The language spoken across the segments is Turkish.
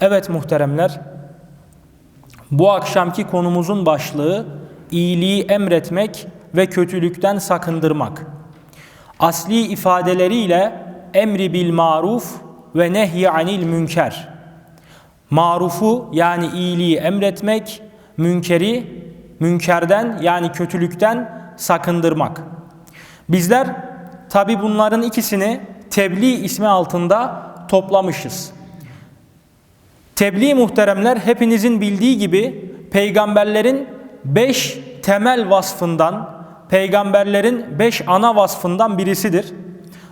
Evet muhteremler, bu akşamki konumuzun başlığı iyiliği emretmek ve kötülükten sakındırmak. Asli ifadeleriyle emri bil maruf ve nehy anil münker. Marufu yani iyiliği emretmek, münkeri münkerden yani kötülükten sakındırmak. Bizler tabi bunların ikisini tebliğ ismi altında toplamışız. Tebliğ muhteremler hepinizin bildiği gibi peygamberlerin beş temel vasfından, peygamberlerin beş ana vasfından birisidir.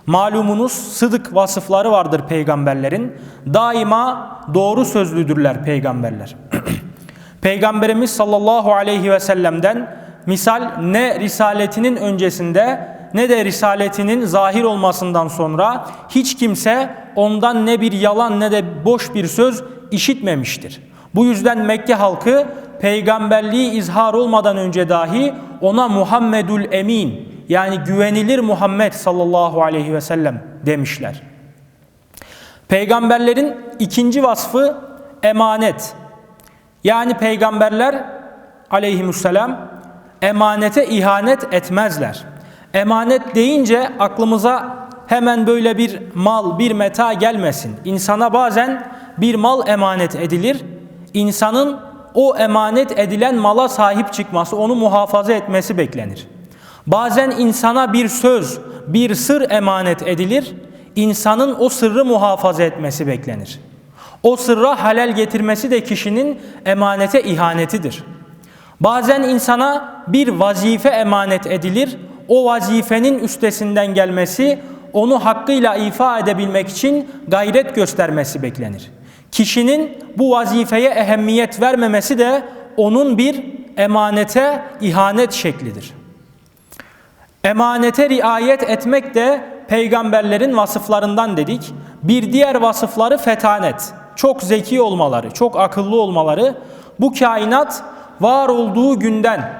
Malumunuz sıdık vasıfları vardır peygamberlerin. Daima doğru sözlüdürler peygamberler. Peygamberimiz sallallahu aleyhi ve sellem'den misal ne risaletinin öncesinde ne de risaletinin zahir olmasından sonra hiç kimse ondan ne bir yalan ne de boş bir söz işitmemiştir. Bu yüzden Mekke halkı peygamberliği izhar olmadan önce dahi ona Muhammedül Emin yani güvenilir Muhammed sallallahu aleyhi ve sellem demişler. Peygamberlerin ikinci vasfı emanet. Yani peygamberler aleyhisselam emanete ihanet etmezler. Emanet deyince aklımıza hemen böyle bir mal, bir meta gelmesin. İnsana bazen bir mal emanet edilir. İnsanın o emanet edilen mala sahip çıkması, onu muhafaza etmesi beklenir. Bazen insana bir söz, bir sır emanet edilir. İnsanın o sırrı muhafaza etmesi beklenir. O sırra halel getirmesi de kişinin emanete ihanetidir. Bazen insana bir vazife emanet edilir. O vazifenin üstesinden gelmesi, onu hakkıyla ifa edebilmek için gayret göstermesi beklenir. Kişinin bu vazifeye ehemmiyet vermemesi de onun bir emanete ihanet şeklidir. Emanete riayet etmek de peygamberlerin vasıflarından dedik. Bir diğer vasıfları fetanet. Çok zeki olmaları, çok akıllı olmaları. Bu kainat var olduğu günden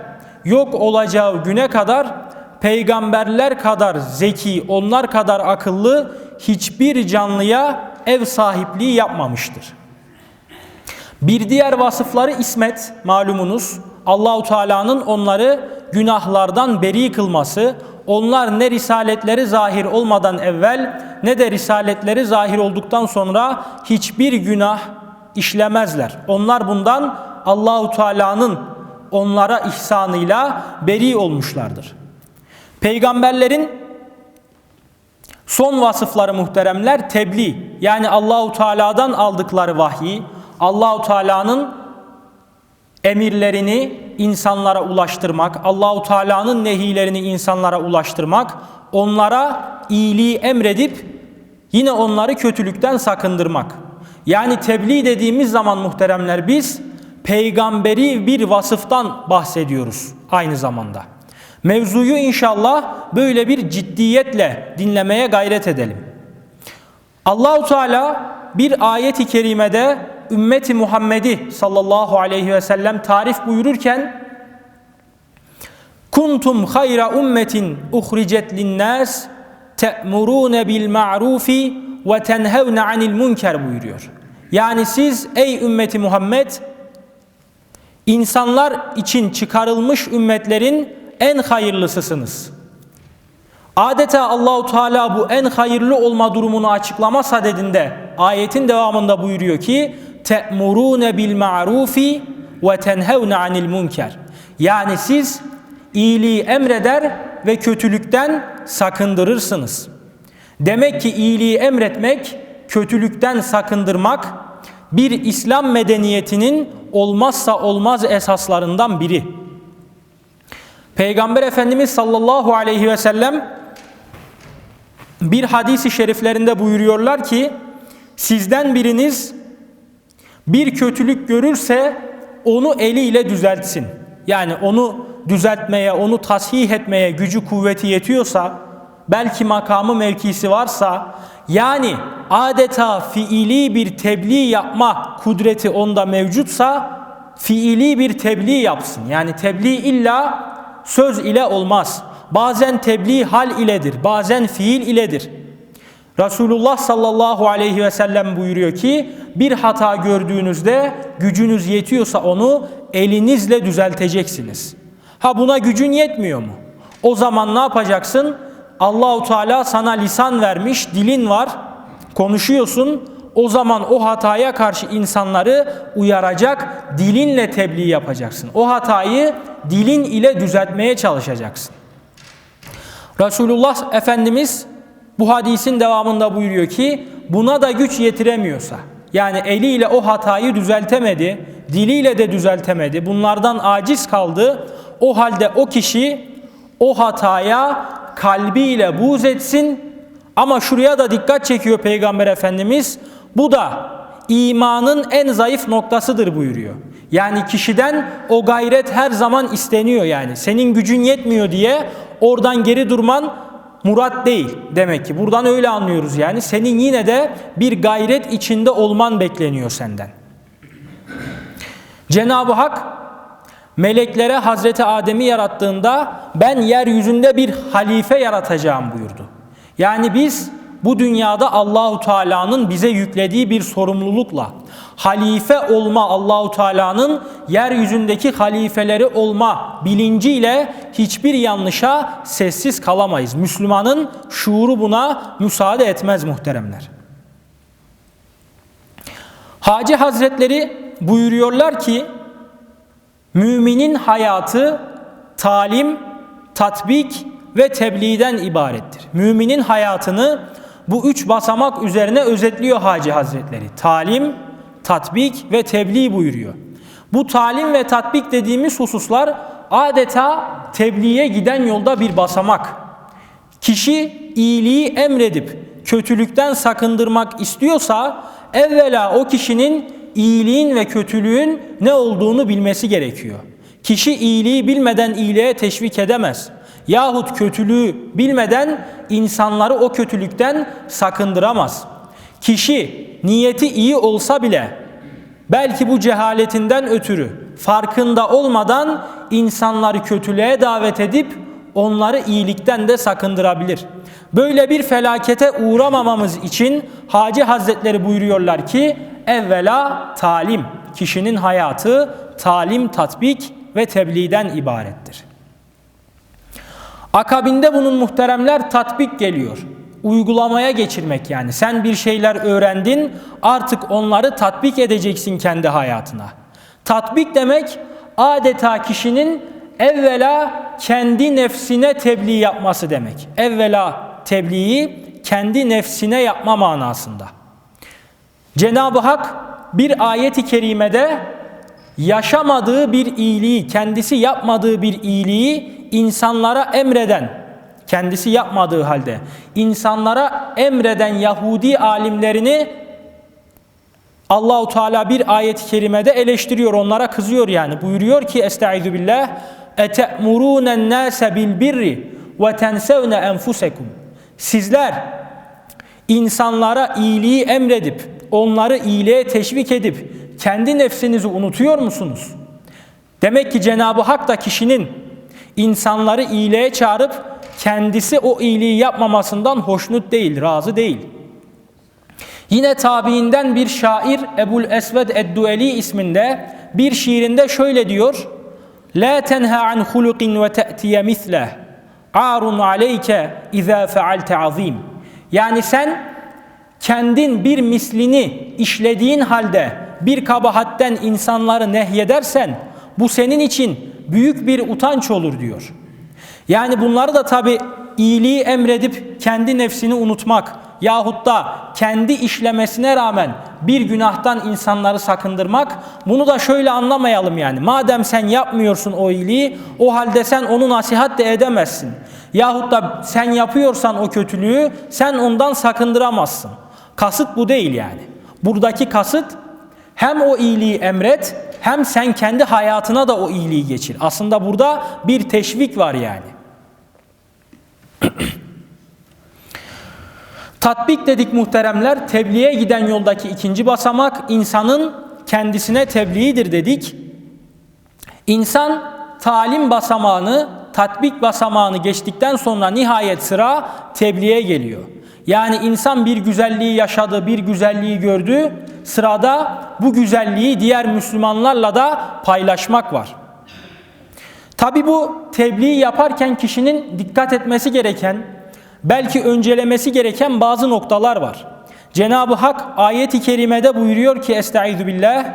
yok olacağı güne kadar peygamberler kadar zeki, onlar kadar akıllı hiçbir canlıya ev sahipliği yapmamıştır. Bir diğer vasıfları ismet malumunuz. Allahu Teala'nın onları günahlardan beri kılması, onlar ne risaletleri zahir olmadan evvel ne de risaletleri zahir olduktan sonra hiçbir günah işlemezler. Onlar bundan Allahu Teala'nın onlara ihsanıyla beri olmuşlardır. Peygamberlerin son vasıfları muhteremler tebliğ. Yani Allahu Teala'dan aldıkları vahyi, Allahu Teala'nın emirlerini insanlara ulaştırmak, Allahu Teala'nın nehilerini insanlara ulaştırmak, onlara iyiliği emredip yine onları kötülükten sakındırmak. Yani tebliğ dediğimiz zaman muhteremler biz peygamberi bir vasıftan bahsediyoruz aynı zamanda. Mevzuyu inşallah böyle bir ciddiyetle dinlemeye gayret edelim. Allahu Teala bir ayet-i kerimede ümmeti Muhammed'i sallallahu aleyhi ve sellem tarif buyururken Kuntum hayra ummetin uhricet linnas te'murune bil ma'rufi ve tenhevne anil münker buyuruyor. Yani siz ey ümmeti Muhammed insanlar için çıkarılmış ümmetlerin en hayırlısısınız. Adeta Allahu Teala bu en hayırlı olma durumunu açıklama sadedinde ayetin devamında buyuruyor ki te'murune bil ma'rufi ve tenhevne anil münker. Yani siz iyiliği emreder ve kötülükten sakındırırsınız. Demek ki iyiliği emretmek, kötülükten sakındırmak bir İslam medeniyetinin olmazsa olmaz esaslarından biri. Peygamber Efendimiz sallallahu aleyhi ve sellem bir hadisi şeriflerinde buyuruyorlar ki sizden biriniz bir kötülük görürse onu eliyle düzeltsin. Yani onu düzeltmeye, onu tasih etmeye gücü kuvveti yetiyorsa, belki makamı mevkisi varsa, yani adeta fiili bir tebliğ yapma kudreti onda mevcutsa, fiili bir tebliğ yapsın. Yani tebliğ illa söz ile olmaz. Bazen tebliğ hal iledir, bazen fiil iledir. Resulullah sallallahu aleyhi ve sellem buyuruyor ki bir hata gördüğünüzde gücünüz yetiyorsa onu elinizle düzelteceksiniz. Ha buna gücün yetmiyor mu? O zaman ne yapacaksın? Allahu Teala sana lisan vermiş, dilin var, konuşuyorsun. O zaman o hataya karşı insanları uyaracak, dilinle tebliğ yapacaksın. O hatayı dilin ile düzeltmeye çalışacaksın. Resulullah Efendimiz bu hadisin devamında buyuruyor ki buna da güç yetiremiyorsa yani eliyle o hatayı düzeltemedi, diliyle de düzeltemedi, bunlardan aciz kaldı. O halde o kişi o hataya kalbiyle buğz etsin ama şuraya da dikkat çekiyor Peygamber Efendimiz. Bu da imanın en zayıf noktasıdır buyuruyor. Yani kişiden o gayret her zaman isteniyor yani. Senin gücün yetmiyor diye oradan geri durman murat değil demek ki. Buradan öyle anlıyoruz yani. Senin yine de bir gayret içinde olman bekleniyor senden. Cenab-ı Hak meleklere Hazreti Adem'i yarattığında ben yeryüzünde bir halife yaratacağım buyurdu. Yani biz bu dünyada Allahu Teala'nın bize yüklediği bir sorumlulukla halife olma Allahu Teala'nın yeryüzündeki halifeleri olma bilinciyle hiçbir yanlışa sessiz kalamayız. Müslümanın şuuru buna müsaade etmez muhteremler. Hacı Hazretleri buyuruyorlar ki müminin hayatı talim, tatbik ve tebliğden ibarettir. Müminin hayatını bu üç basamak üzerine özetliyor Hacı Hazretleri. Talim, tatbik ve tebliğ buyuruyor. Bu talim ve tatbik dediğimiz hususlar adeta tebliğe giden yolda bir basamak. Kişi iyiliği emredip kötülükten sakındırmak istiyorsa evvela o kişinin iyiliğin ve kötülüğün ne olduğunu bilmesi gerekiyor. Kişi iyiliği bilmeden iyiliğe teşvik edemez. Yahut kötülüğü bilmeden insanları o kötülükten sakındıramaz. Kişi niyeti iyi olsa bile belki bu cehaletinden ötürü farkında olmadan insanları kötülüğe davet edip onları iyilikten de sakındırabilir. Böyle bir felakete uğramamamız için Hacı Hazretleri buyuruyorlar ki evvela talim, kişinin hayatı talim, tatbik ve tebliğden ibarettir. Akabinde bunun muhteremler tatbik geliyor. Uygulamaya geçirmek yani. Sen bir şeyler öğrendin, artık onları tatbik edeceksin kendi hayatına. Tatbik demek adeta kişinin evvela kendi nefsine tebliğ yapması demek. Evvela tebliği kendi nefsine yapma manasında. Cenab-ı Hak bir ayeti kerimede yaşamadığı bir iyiliği, kendisi yapmadığı bir iyiliği insanlara emreden, kendisi yapmadığı halde insanlara emreden Yahudi alimlerini Allahu Teala bir ayet-i kerimede eleştiriyor, onlara kızıyor yani. Buyuruyor ki Estaizu billah ete'murûnen nâse bil birri ve tensevne enfusekum. Sizler insanlara iyiliği emredip onları iyiliğe teşvik edip kendi nefsinizi unutuyor musunuz? Demek ki Cenab-ı Hak da kişinin insanları iyiliğe çağırıp kendisi o iyiliği yapmamasından hoşnut değil, razı değil. Yine tabiinden bir şair Ebul Esved Eddueli isminde bir şiirinde şöyle diyor. La tenha an hulukin ve te'tiye misleh. Arun aleyke izâ fealte azim. Yani sen kendin bir mislini işlediğin halde bir kabahatten insanları nehyedersen bu senin için büyük bir utanç olur diyor. Yani bunları da tabi iyiliği emredip kendi nefsini unutmak yahut da kendi işlemesine rağmen bir günahtan insanları sakındırmak bunu da şöyle anlamayalım yani. Madem sen yapmıyorsun o iyiliği o halde sen onu nasihat de edemezsin. Yahut da sen yapıyorsan o kötülüğü sen ondan sakındıramazsın. Kasıt bu değil yani. Buradaki kasıt hem o iyiliği emret hem sen kendi hayatına da o iyiliği geçir. Aslında burada bir teşvik var yani. Tatbik dedik muhteremler, tebliğe giden yoldaki ikinci basamak insanın kendisine tebliğidir dedik. İnsan talim basamağını, tatbik basamağını geçtikten sonra nihayet sıra tebliğe geliyor. Yani insan bir güzelliği yaşadı, bir güzelliği gördü. Sırada bu güzelliği diğer Müslümanlarla da paylaşmak var. Tabi bu tebliğ yaparken kişinin dikkat etmesi gereken, belki öncelemesi gereken bazı noktalar var. Cenab-ı Hak ayet-i kerimede buyuruyor ki Estaizu billah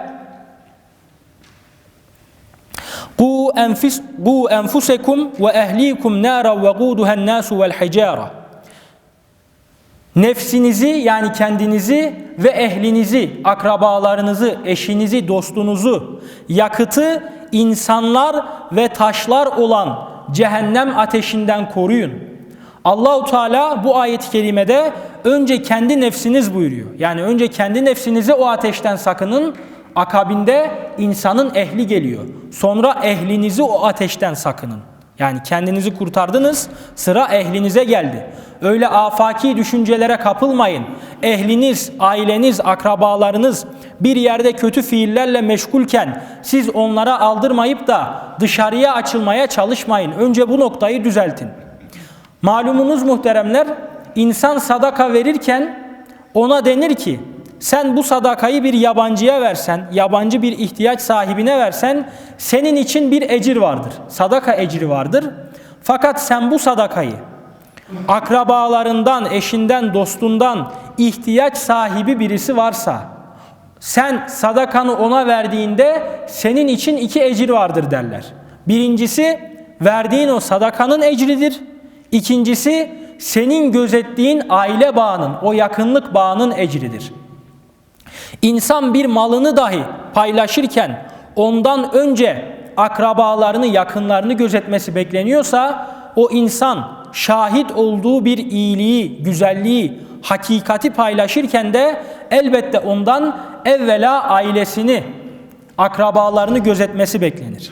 Qu enfus qu enfusekum ve ehlikum nara Nefsinizi yani kendinizi ve ehlinizi, akrabalarınızı, eşinizi, dostunuzu, yakıtı insanlar ve taşlar olan cehennem ateşinden koruyun. Allahu Teala bu ayet-i kerimede önce kendi nefsiniz buyuruyor. Yani önce kendi nefsinizi o ateşten sakının. Akabinde insanın ehli geliyor. Sonra ehlinizi o ateşten sakının. Yani kendinizi kurtardınız, sıra ehlinize geldi. Öyle afaki düşüncelere kapılmayın. Ehliniz, aileniz, akrabalarınız bir yerde kötü fiillerle meşgulken siz onlara aldırmayıp da dışarıya açılmaya çalışmayın. Önce bu noktayı düzeltin. Malumunuz muhteremler, insan sadaka verirken ona denir ki sen bu sadakayı bir yabancıya versen, yabancı bir ihtiyaç sahibine versen senin için bir ecir vardır. Sadaka ecri vardır. Fakat sen bu sadakayı akrabalarından, eşinden, dostundan ihtiyaç sahibi birisi varsa sen sadakanı ona verdiğinde senin için iki ecir vardır derler. Birincisi verdiğin o sadakanın ecridir. İkincisi senin gözettiğin aile bağının, o yakınlık bağının ecridir. İnsan bir malını dahi paylaşırken ondan önce akrabalarını, yakınlarını gözetmesi bekleniyorsa o insan şahit olduğu bir iyiliği, güzelliği, hakikati paylaşırken de elbette ondan evvela ailesini, akrabalarını gözetmesi beklenir.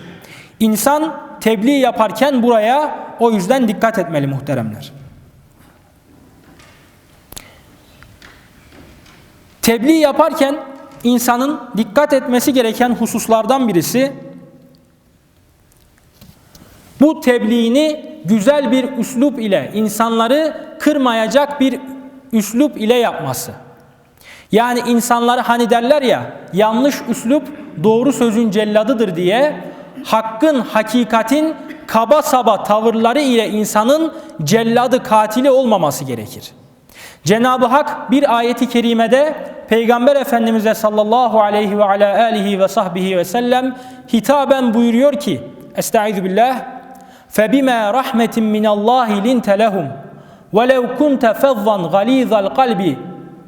İnsan tebliğ yaparken buraya o yüzden dikkat etmeli muhteremler. Tebliğ yaparken insanın dikkat etmesi gereken hususlardan birisi bu tebliğini güzel bir üslup ile insanları kırmayacak bir üslup ile yapması. Yani insanları hani derler ya yanlış üslup doğru sözün celladıdır diye hakkın, hakikatin kaba saba tavırları ile insanın celladı, katili olmaması gerekir. Cenab-ı Hak bir ayeti kerimede Peygamber Efendimiz'e sallallahu aleyhi ve ala alihi ve sahbihi ve sellem hitaben buyuruyor ki Estaizu billah فَبِمَا رَحْمَةٍ مِّنَ اللّٰهِ لِنْتَ لَهُمْ وَلَوْ كُنْتَ فَظًّا غَلِيظَ الْقَلْبِ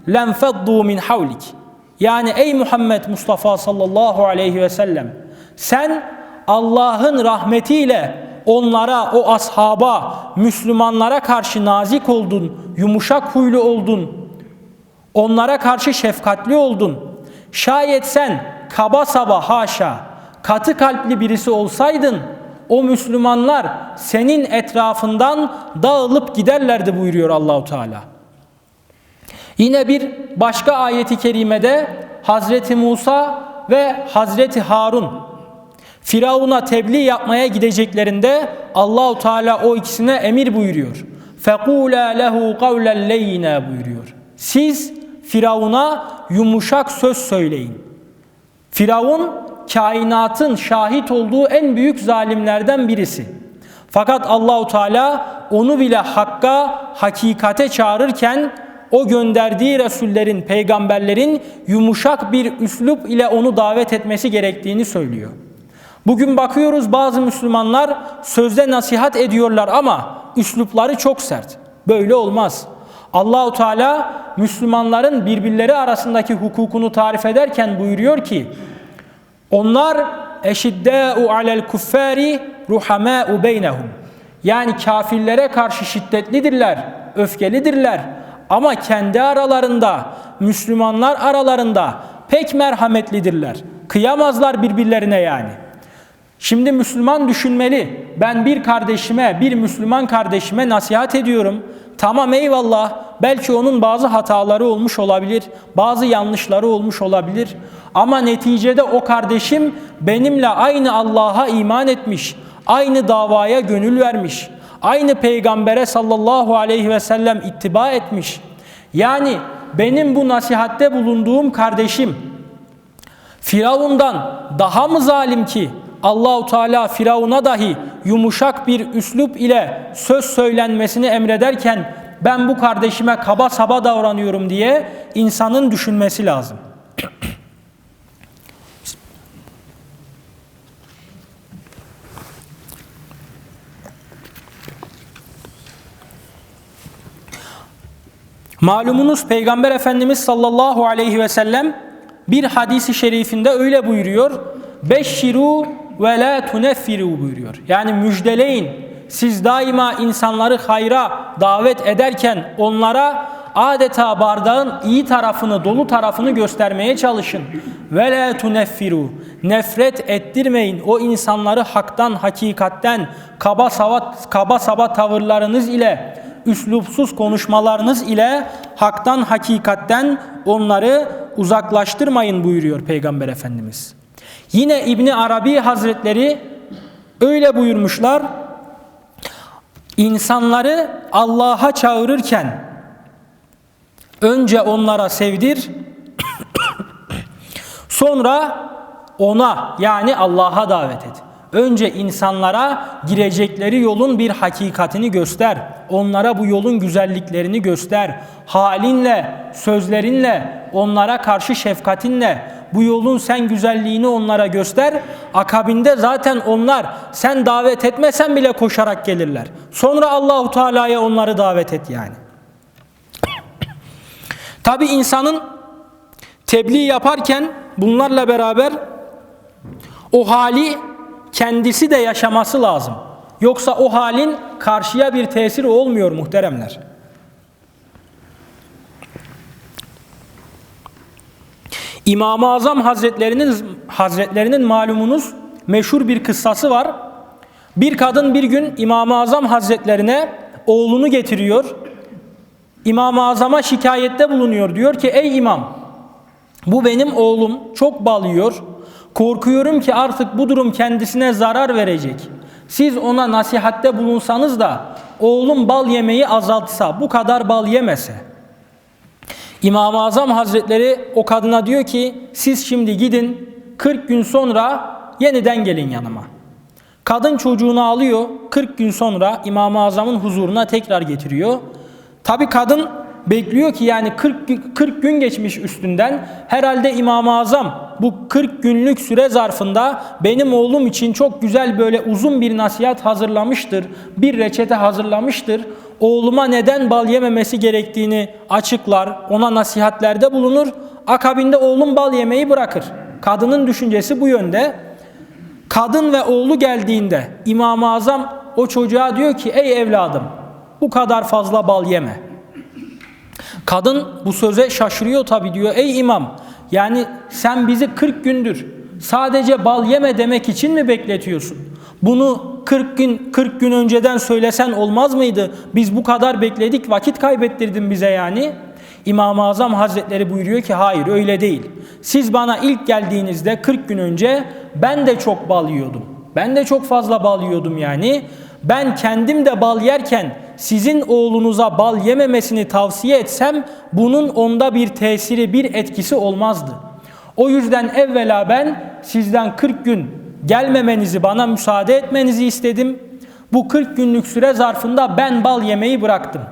لَنْفَضُّوا مِنْ حَوْلِكِ Yani ey Muhammed Mustafa sallallahu aleyhi ve sellem sen Allah'ın rahmetiyle onlara, o ashaba, Müslümanlara karşı nazik oldun, yumuşak huylu oldun, onlara karşı şefkatli oldun. Şayet sen kaba saba haşa, katı kalpli birisi olsaydın, o Müslümanlar senin etrafından dağılıp giderlerdi buyuruyor Allahu Teala. Yine bir başka ayeti kerimede Hazreti Musa ve Hazreti Harun Firavun'a tebliğ yapmaya gideceklerinde Allahu Teala o ikisine emir buyuruyor. Fekula lehu kavlen leyna buyuruyor. Siz Firavun'a yumuşak söz söyleyin. Firavun kainatın şahit olduğu en büyük zalimlerden birisi. Fakat Allahu Teala onu bile hakka, hakikate çağırırken o gönderdiği resullerin, peygamberlerin yumuşak bir üslup ile onu davet etmesi gerektiğini söylüyor. Bugün bakıyoruz bazı Müslümanlar sözde nasihat ediyorlar ama üslupları çok sert. Böyle olmaz. Allahu Teala Müslümanların birbirleri arasındaki hukukunu tarif ederken buyuruyor ki onlar eşiddâ'u alel kuffari ruhamâ'u beynehum. Yani kafirlere karşı şiddetlidirler, öfkelidirler ama kendi aralarında, Müslümanlar aralarında pek merhametlidirler. Kıyamazlar birbirlerine yani. Şimdi Müslüman düşünmeli. Ben bir kardeşime, bir Müslüman kardeşime nasihat ediyorum. Tamam eyvallah. Belki onun bazı hataları olmuş olabilir, bazı yanlışları olmuş olabilir. Ama neticede o kardeşim benimle aynı Allah'a iman etmiş, aynı davaya gönül vermiş, aynı peygambere sallallahu aleyhi ve sellem ittiba etmiş. Yani benim bu nasihatte bulunduğum kardeşim Firavundan daha mı zalim ki Allahu Teala Firavun'a dahi yumuşak bir üslup ile söz söylenmesini emrederken ben bu kardeşime kaba saba davranıyorum diye insanın düşünmesi lazım. Malumunuz Peygamber Efendimiz sallallahu aleyhi ve sellem bir hadisi şerifinde öyle buyuruyor. Beşşiru ve la tuneffiru buyuruyor. Yani müjdeleyin. Siz daima insanları hayra davet ederken onlara adeta bardağın iyi tarafını, dolu tarafını göstermeye çalışın. Ve la tuneffiru. Nefret ettirmeyin o insanları haktan, hakikatten, kaba saba, kaba saba tavırlarınız ile üslupsuz konuşmalarınız ile haktan hakikatten onları uzaklaştırmayın buyuruyor Peygamber Efendimiz. Yine İbni Arabi Hazretleri öyle buyurmuşlar. İnsanları Allah'a çağırırken önce onlara sevdir sonra ona yani Allah'a davet et. Önce insanlara girecekleri yolun bir hakikatini göster. Onlara bu yolun güzelliklerini göster. Halinle, sözlerinle, onlara karşı şefkatinle bu yolun sen güzelliğini onlara göster. Akabinde zaten onlar sen davet etmesen bile koşarak gelirler. Sonra Allahu Teala'ya onları davet et yani. Tabi insanın tebliğ yaparken bunlarla beraber o hali kendisi de yaşaması lazım. Yoksa o halin karşıya bir tesiri olmuyor muhteremler. İmam-ı Azam Hazretlerinin Hazretlerinin malumunuz meşhur bir kıssası var. Bir kadın bir gün İmam-ı Azam Hazretlerine oğlunu getiriyor. İmam-ı Azam'a şikayette bulunuyor. Diyor ki ey imam bu benim oğlum çok bal yiyor. Korkuyorum ki artık bu durum kendisine zarar verecek. Siz ona nasihatte bulunsanız da oğlum bal yemeyi azaltsa, bu kadar bal yemese. İmam-ı Azam Hazretleri o kadına diyor ki siz şimdi gidin 40 gün sonra yeniden gelin yanıma. Kadın çocuğunu alıyor 40 gün sonra İmam-ı Azam'ın huzuruna tekrar getiriyor. Tabi kadın bekliyor ki yani 40, 40 gün geçmiş üstünden herhalde İmam-ı Azam bu 40 günlük süre zarfında benim oğlum için çok güzel böyle uzun bir nasihat hazırlamıştır. Bir reçete hazırlamıştır. Oğluma neden bal yememesi gerektiğini açıklar, ona nasihatlerde bulunur. Akabinde oğlum bal yemeyi bırakır. Kadının düşüncesi bu yönde. Kadın ve oğlu geldiğinde İmam-ı Azam o çocuğa diyor ki ey evladım bu kadar fazla bal yeme. Kadın bu söze şaşırıyor tabi diyor. Ey imam yani sen bizi 40 gündür sadece bal yeme demek için mi bekletiyorsun? Bunu 40 gün 40 gün önceden söylesen olmaz mıydı? Biz bu kadar bekledik, vakit kaybettirdin bize yani. İmam-ı Azam Hazretleri buyuruyor ki hayır öyle değil. Siz bana ilk geldiğinizde 40 gün önce ben de çok bal yiyordum. Ben de çok fazla bal yiyordum yani. Ben kendim de bal yerken sizin oğlunuza bal yememesini tavsiye etsem bunun onda bir tesiri, bir etkisi olmazdı. O yüzden evvela ben sizden 40 gün gelmemenizi, bana müsaade etmenizi istedim. Bu 40 günlük süre zarfında ben bal yemeyi bıraktım.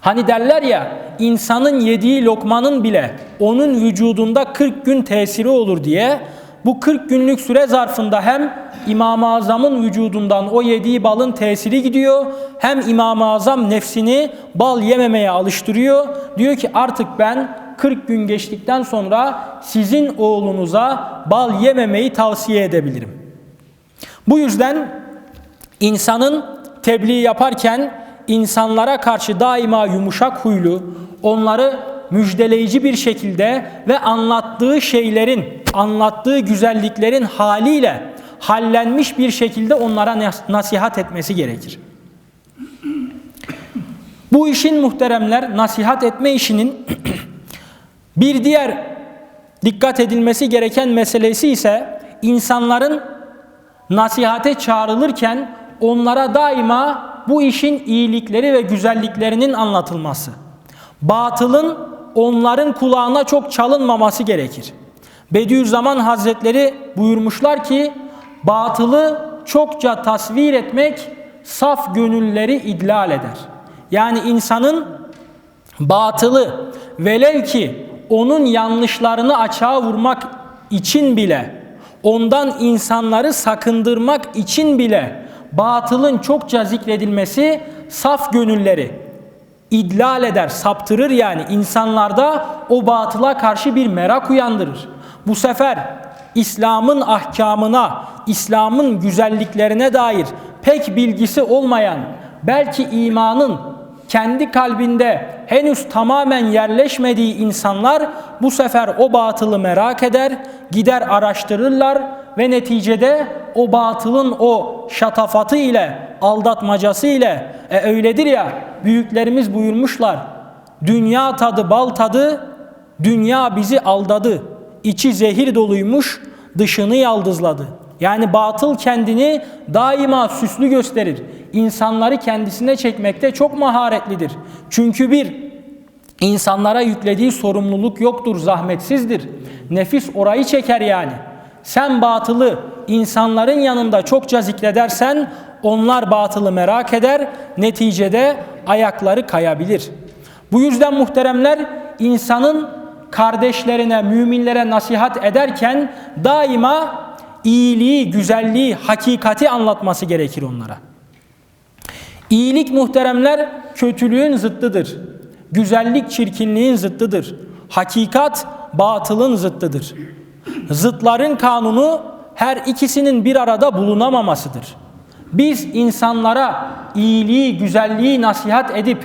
Hani derler ya insanın yediği lokmanın bile onun vücudunda 40 gün tesiri olur diye bu 40 günlük süre zarfında hem İmam-ı Azam'ın vücudundan o yediği balın tesiri gidiyor. Hem İmam-ı Azam nefsini bal yememeye alıştırıyor. Diyor ki artık ben 40 gün geçtikten sonra sizin oğlunuza bal yememeyi tavsiye edebilirim. Bu yüzden insanın tebliğ yaparken insanlara karşı daima yumuşak huylu, onları müjdeleyici bir şekilde ve anlattığı şeylerin, anlattığı güzelliklerin haliyle hallenmiş bir şekilde onlara nasihat etmesi gerekir. Bu işin muhteremler nasihat etme işinin bir diğer dikkat edilmesi gereken meselesi ise insanların nasihate çağrılırken onlara daima bu işin iyilikleri ve güzelliklerinin anlatılması. Batılın onların kulağına çok çalınmaması gerekir. Bediüzzaman Hazretleri buyurmuşlar ki batılı çokça tasvir etmek saf gönülleri idlal eder. Yani insanın batılı velev ki onun yanlışlarını açığa vurmak için bile ondan insanları sakındırmak için bile batılın çokça zikredilmesi saf gönülleri idlal eder, saptırır yani insanlarda o batıla karşı bir merak uyandırır. Bu sefer İslam'ın ahkamına, İslam'ın güzelliklerine dair pek bilgisi olmayan, belki imanın kendi kalbinde henüz tamamen yerleşmediği insanlar bu sefer o batılı merak eder, gider araştırırlar ve neticede o batılın o şatafatı ile, aldatmacası ile e öyledir ya büyüklerimiz buyurmuşlar. Dünya tadı bal tadı, dünya bizi aldadı. İçi zehir doluymuş, dışını yaldızladı. Yani batıl kendini daima süslü gösterir. İnsanları kendisine çekmekte çok maharetlidir. Çünkü bir, insanlara yüklediği sorumluluk yoktur, zahmetsizdir. Nefis orayı çeker yani. Sen batılı insanların yanında çokça zikredersen onlar batılı merak eder, neticede ayakları kayabilir. Bu yüzden muhteremler insanın kardeşlerine, müminlere nasihat ederken daima iyiliği, güzelliği, hakikati anlatması gerekir onlara. İyilik muhteremler kötülüğün zıttıdır. Güzellik çirkinliğin zıttıdır. Hakikat batılın zıttıdır. Zıtların kanunu her ikisinin bir arada bulunamamasıdır. Biz insanlara iyiliği, güzelliği nasihat edip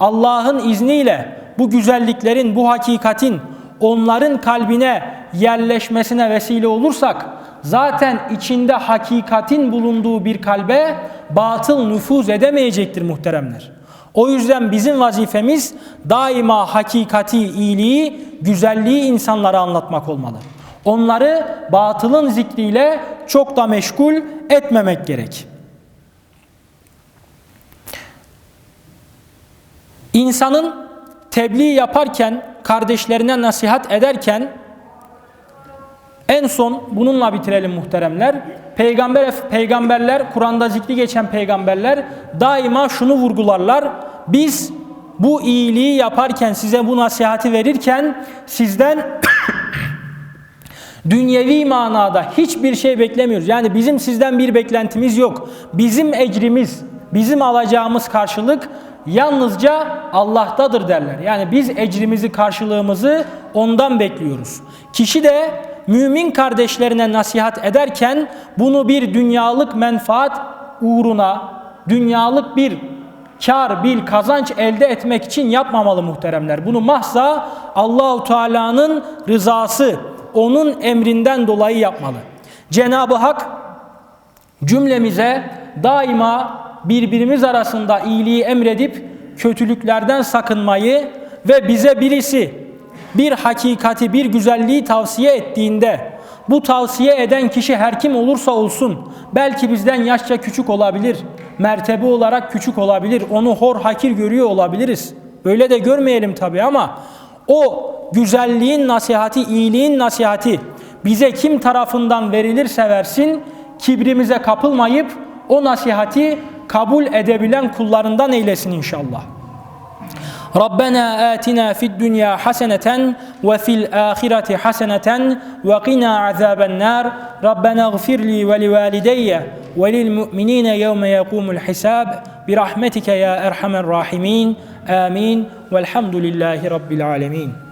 Allah'ın izniyle bu güzelliklerin, bu hakikatin onların kalbine yerleşmesine vesile olursak zaten içinde hakikatin bulunduğu bir kalbe batıl nüfuz edemeyecektir muhteremler. O yüzden bizim vazifemiz daima hakikati, iyiliği, güzelliği insanlara anlatmak olmalı. Onları batılın zikriyle çok da meşgul etmemek gerek. İnsanın tebliğ yaparken, kardeşlerine nasihat ederken en son bununla bitirelim muhteremler. Peygamber peygamberler, Kur'an'da zikri geçen peygamberler daima şunu vurgularlar. Biz bu iyiliği yaparken, size bu nasihati verirken sizden dünyevi manada hiçbir şey beklemiyoruz. Yani bizim sizden bir beklentimiz yok. Bizim ecrimiz, bizim alacağımız karşılık yalnızca Allah'tadır derler. Yani biz ecrimizi, karşılığımızı ondan bekliyoruz. Kişi de mümin kardeşlerine nasihat ederken bunu bir dünyalık menfaat uğruna, dünyalık bir kar, bir kazanç elde etmek için yapmamalı muhteremler. Bunu mahza Allahu Teala'nın rızası, onun emrinden dolayı yapmalı. Cenab-ı Hak cümlemize daima birbirimiz arasında iyiliği emredip kötülüklerden sakınmayı ve bize birisi bir hakikati, bir güzelliği tavsiye ettiğinde bu tavsiye eden kişi her kim olursa olsun belki bizden yaşça küçük olabilir, mertebe olarak küçük olabilir, onu hor hakir görüyor olabiliriz. Öyle de görmeyelim tabi ama o güzelliğin nasihati, iyiliğin nasihati bize kim tarafından verilirse versin kibrimize kapılmayıp o nasihati kabul edebilen kullarından eylesin inşallah. Rabbena atina fid dunya haseneten ve fil ahireti haseneten ve qina azaben nar. Rabbena gfirli ve li valideyye ve lil mu'minine yevme yekumul hisab. Birahmetike ya erhamen rahimin. Amin. Velhamdülillahi Rabbil alemin.